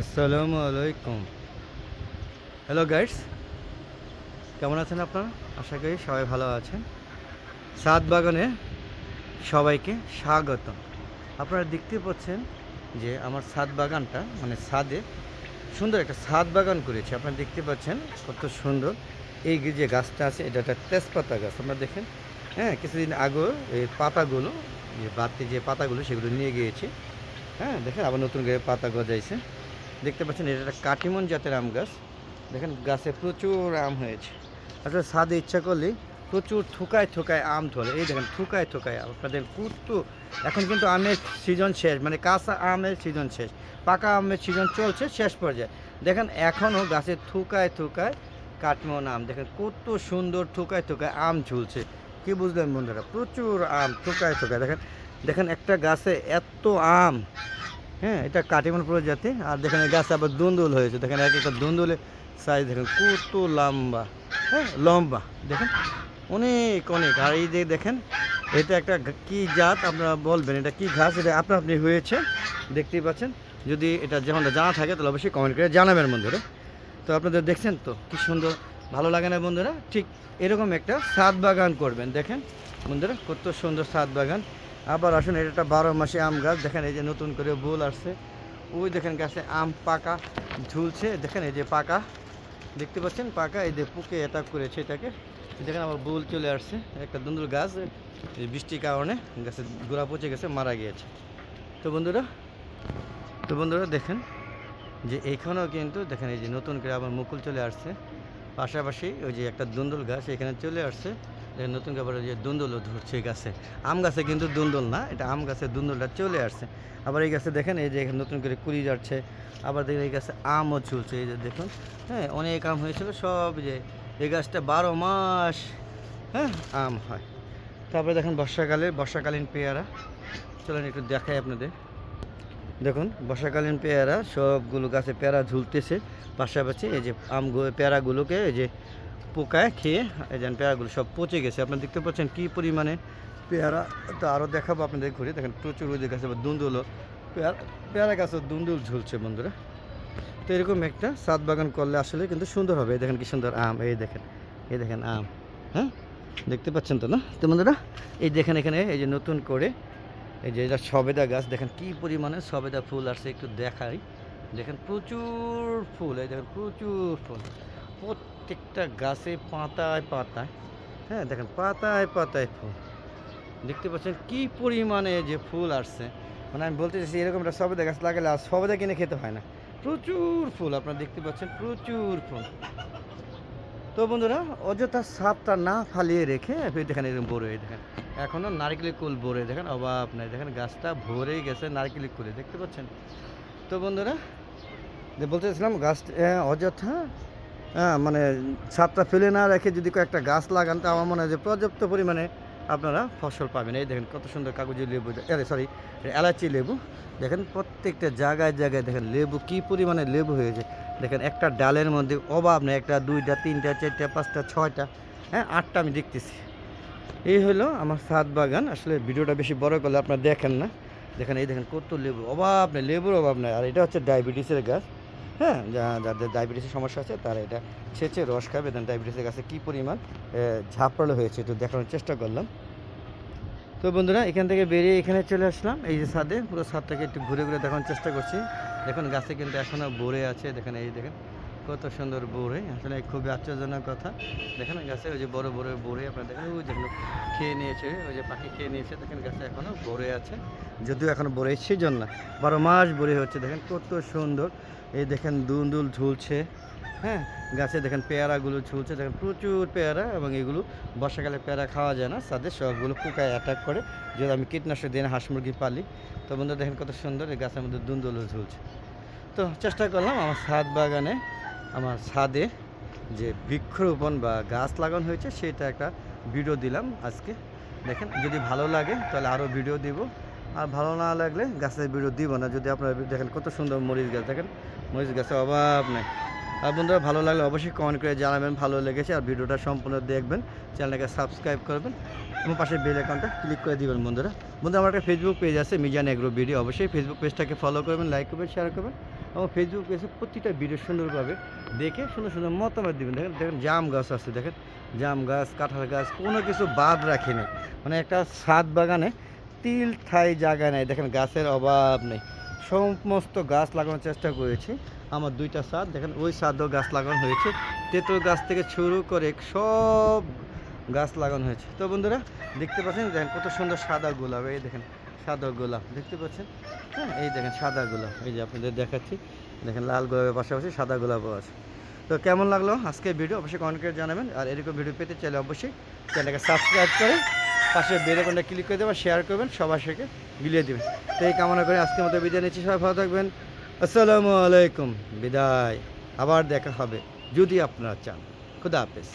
আসসালামু আলাইকুম। Hello guides কেমন আছেন আপনারা? আশা করি সবাই ভালো আছেন। সাত বাগানে সবাইকে স্বাগত আপনারা দেখতে পাচ্ছেন যে আমার ছাদ বাগানটা মানে ছাদে সুন্দর একটা ছাদ বাগান করেছে। আপনারা দেখতে পাচ্ছেন কত সুন্দর। এই যে গাছটা আছে, এটা একটা তেজপাতা গাছ। আপনারা দেখেন হ্যাঁ কিছুদিন আগেও এই পাতাগুলো, যে বাড়তি যে পাতাগুলো, সেগুলো নিয়ে গিয়েছে। হ্যাঁ দেখেন আবার নতুন করে পাতা গজাইছে। দেখতে পাচ্ছেন, এটা একটা কাটিমন জাতের আম গাছ। দেখেন, গাছে প্রচুর আম হয়েছে। আসলে স্বাদে ইচ্ছা করলে প্রচুর থুকায় থুকায় আম ধরে। এই দেখেন, থুকায় থুকায় আপনাদের কুট্টু, এখন কিন্তু আমের সিজন শেষ মানে কাঁচা আমের সিজন শেষ। পাকা আমের সিজন চলছে, শেষ পর্যায়ে। দেখেন, এখনও গাছে থুকায় থুকায় কাটমন আম। দেখেন, কত সুন্দর থুকায় থুকায় আম ঝুলছে। কি বুঝলেন বন্ধুরা? প্রচুর আম থুকায় থুকায়। দেখেন দেখেন একটা গাছে এত আম। হ্যাঁ এটা কাটিমন প্রজাতি। আর দেখেন গাছে আবার দুন্দুল হয়েছে। দেখেন এক একটা দুন্দুলের সাইজ দেখেন কত লম্বা। হ্যাঁ লম্বা। দেখেন, অনেক অনেক। আর এই যে দেখেন, এটা একটা কি জাত আপনারা বলবেন? এটা কি ঘাস? এটা আপনা আপনি হয়েছে, দেখতেই পাচ্ছেন। যদি এটা যেমন জানা থাকে, তাহলে অবশ্যই কমেন্ট করে জানাবেন বন্ধুরা। তো আপনাদের দেখছেন তো, কি সুন্দর, ভালো লাগে না বন্ধুরা? ঠিক এরকম একটা সাত বাগান করবেন। দেখেন বন্ধুরা, কত সুন্দর সাত বাগান। আবার আসুন, এটা একটা বারো মাসে আম গাছ। দেখেন এই যে নতুন করে বুল আসছে। ওই দেখেন গাছে আম পাকা ঝুলছে। দেখেন এই যে পাকা, দেখতে পাচ্ছেন? পাকা, এই যে পুকে অ্যাটাক করেছে এটাকে। দেখেন আবার বুল চলে আসছে। একটা দুন্দুল গাছ, এই বৃষ্টির কারণে গাছে গোড়া পচে গেছে, মারা গিয়েছে। তো বন্ধুরা তো বন্ধুরা দেখেন যে এইখানেও কিন্তু দেখেন এই যে নতুন করে আবার মুকুল চলে আসছে। পাশাপাশি ওই যে একটা দুন্দুল গাছ এখানে চলে আসছে। নতুন ওই যে দুন্দুলও ধরছে এই গাছে আম গাছে কিন্তু দুন্দুল না, এটা আম গাছে দুন্দুলটা চলে আসছে। আবার এই গাছে দেখেন, এই যে নতুন করে কুড়ি যাচ্ছে, আবার দেখেন এই গাছে আমও ঝুলছে, এই যে দেখুন হ্যাঁ অনেক আম হয়েছিল, সব যে এই গাছটা বারো মাস হ্যাঁ আম হয়। তারপরে দেখেন বর্ষাকালে, বর্ষাকালীন পেয়ারা, চলেন একটু দেখাই আপনাদের। দেখুন, বর্ষাকালীন পেয়ারা, সবগুলো গাছে পেয়ারা ঝুলতেছে, পাশাপাশি এই যে আম পেয়ারাগুলোকে এই যে পোকায় খেয়ে এই যে পেয়ারাগুলো সব পচে গেছে। আপনারা দেখতে পাচ্ছেন কী পরিমাণে পেয়ারা। তো আরও দেখাবো আপনাদের ঘুরে। দেখেন প্রচুর ওই গাছে আবার দুন্দুলও পেয়ারা পেয়ারা গাছের দুন্দুল ঝুলছে বন্ধুরা। তো এরকম একটা সাত বাগান করলে আসলে কিন্তু সুন্দর হবে। এই দেখেন কি সুন্দর আম, এই দেখেন এই দেখেন আম হ্যাঁ? দেখতে পাচ্ছেন তো না? তো বন্ধুরা, এই দেখেন এখানে এই যে নতুন করে এই যে এটা সবেদা গাছ, দেখেন কি পরিমাণে সবেদা ফুল আসছে একটু দেখাই। দেখেন প্রচুর ফুল, এই দেখেন প্রচুর ফুল। প্রত্যেকটা গাছে পাতায় পাতায়। হ্যাঁ দেখেন পাতায় পাতায় ফুল। দেখতে পাচ্ছেন কি পরিমাণে যে ফুল আসছে। মানে আমি বলতে চাইছি এরকম একটা সবেদা গাছ লাগালে আর সবেদা কিনে খেতে হয় না। প্রচুর ফুল আপনারা দেখতে পাচ্ছেন, প্রচুর ফুল। তো বন্ধুরা, অযথা সাপটা না ফালিয়ে রেখে দেখেন এরকম বড় হয়ে দেখেন। এখনও নারকেলের কুল ভরে দেখেন অভাব নাই। দেখেন গাছটা ভরেই গেছে নারকেলের কুলে, দেখতে পাচ্ছেন? তো বন্ধুরা বলতে চাইছিলাম গাছ অযথা হ্যাঁ মানে সাপটা ফেলে না রেখে যদি কয়েকটা গাছ লাগান, তো আমার মনে হয় যে পর্যাপ্ত পরিমাণে আপনারা ফসল পাবেন। এই দেখেন কত সুন্দর কাগজি লেবু সরি এলাচি লেবু। দেখেন প্রত্যেকটা জায়গায় জায়গায় দেখেন লেবু কী পরিমাণে লেবু হয়েছে। দেখেন একটা ডালের মধ্যে অভাব নেই, একটা, দুইটা, তিনটা, চারটা, পাঁচটা, ছয়টা হ্যাঁ আটটা আমি দেখতেছি। এই হলো আমার সাত বাগান। আসলে ভিডিওটা বেশি বড় করলে আপনারা দেখেন না। দেখেন এই দেখেন কত লেবু, অভাব নেই, লেবুর অভাব নেই। আর এটা হচ্ছে ডায়াবেটিসের গাছ। হ্যাঁ যাদের ডায়াবেটিসের সমস্যা আছে, তারা এটা ছেঁচে রস খাবে। দেন ডায়াবেটিসের গাছে কী পরিমাণ ঝাপড়ালো হয়েছে একটু দেখানোর চেষ্টা করলাম। তো বন্ধুরা, এখান থেকে বেরিয়ে এখানে চলে আসলাম। এই যে ছাদে, পুরো ছাদটাকে একটু ঘুরে ঘুরে দেখানোর চেষ্টা করছি। দেখুন, গাছে কিন্তু এখনও বোরে আছে। দেখেন, এই দেখেন, কত সুন্দর বোরে। আসলে খুবই আশ্চর্যজনক কথা। দেখেন, গাছে ওই যে বড় বড় বোরে আপনার দেখেন, ওই যেগুলো খেয়ে নিয়েছে, ওই যে পাখি খেয়ে নিয়েছে। দেখেন, গাছে এখনও বোরে আছে। যদিও এখন বোরে সিজন না, বারো মাস বোরে হচ্ছে। দেখেন, কত সুন্দর। এই দেখেন দুন্দুল ঝুলছে হ্যাঁ? গাছে দেখেন পেয়ারাগুলো ঝুলছে, দেখেন প্রচুর পেয়ারা এবং এগুলো বর্ষাকালে পেয়ারা খাওয়া যায় না তাদের সবগুলো পোকায় অ্যাটাক করে। যদি আমি কীটনাশক দিয়ে হাঁস মুরগি পালি, তো বন্ধু দেখেন কত সুন্দর এই গাছের মধ্যে দুন্দুলও ঝুলছে। তো চেষ্টা করলাম আমার ছাদ বাগানে, আমার ছাদে যে বৃক্ষরোপণ বা গাছ লাগানো হয়েছে, সেটা একটা ভিডিও দিলাম আজকে। দেখেন, যদি ভালো লাগে তাহলে আরও ভিডিও দিব। আর ভালো না লাগলে গাছের ভিডিও দিব না। যদি আপনারা দেখেন কত সুন্দর মরিচ গাছ, দেখেন মরিচ গাছে অভাব নেই। আর বন্ধুরা, ভালো লাগলে অবশ্যই কমেন্ট করে জানাবেন, ভালো লেগেছে আর ভিডিওটা সম্পূর্ণ দেখবেন, চ্যানেলটাকে সাবস্ক্রাইব করবেন, এবং পাশে বেল অ্যাকাউন্টটা ক্লিক করে দিবেন বন্ধুরা। বন্ধুরা, আমার একটা ফেসবুক পেজ আছে মিজান এগ্রো ভিডিও অবশ্যই ফেসবুক পেজটাকে ফলো করবেন লাইক করবেন শেয়ার করবেন, এবং ফেসবুক পেজে প্রতিটা ভিডিও সুন্দরভাবে দেখে সুন্দর সুন্দর মতামত দিবেন। দেখেন দেখেন, জাম গাছ আছে, দেখেন, জাম গাছ, কাঁঠাল গাছ, কোনো কিছু বাদ রাখিনি মানে একটা ছাদ বাগানে তিল ঠাই জায়গা নেই, দেখেন, গাছের অভাব নেই। সমস্ত গাছ লাগানোর চেষ্টা করেছি। আমার দুইটা সাদ দেখেন ওই সাদও গাছ লাগানো হয়েছে। তেঁতুল গাছ থেকে শুরু করে সব গাছ লাগানো হয়েছে। তো বন্ধুরা, দেখতে পাচ্ছেন, দেখেন কত সুন্দর সাদা গোলাপ, এই দেখেন, সাদা গোলাপ, দেখতে পাচ্ছেন? হ্যাঁ এই দেখেন সাদা গোলাপ, এই যে আপনাদের দেখাচ্ছি। দেখেন লাল গোলাপের পাশাপাশি সাদা গোলাপও আছে। তো কেমন লাগল আজকে ভিডিও? অবশ্যই কমেন্ট করে জানাবেন। আর এরকম ভিডিও পেতে চাইলে অবশ্যই চ্যানেলটাকে সাবস্ক্রাইব করে পাশে বেল ক্লিক করে দেবেন শেয়ার করবেন সবার সাথে। বিলিয়ে দেবেন তো এই কামনা করে আজকের মতো বিদায় নিচ্ছি। সবাই ভালো থাকবেন। আসসালামু আলাইকুম। বিদায়। আবার দেখা হবে। যদি আপনারা চান। খুদা হাফেজ।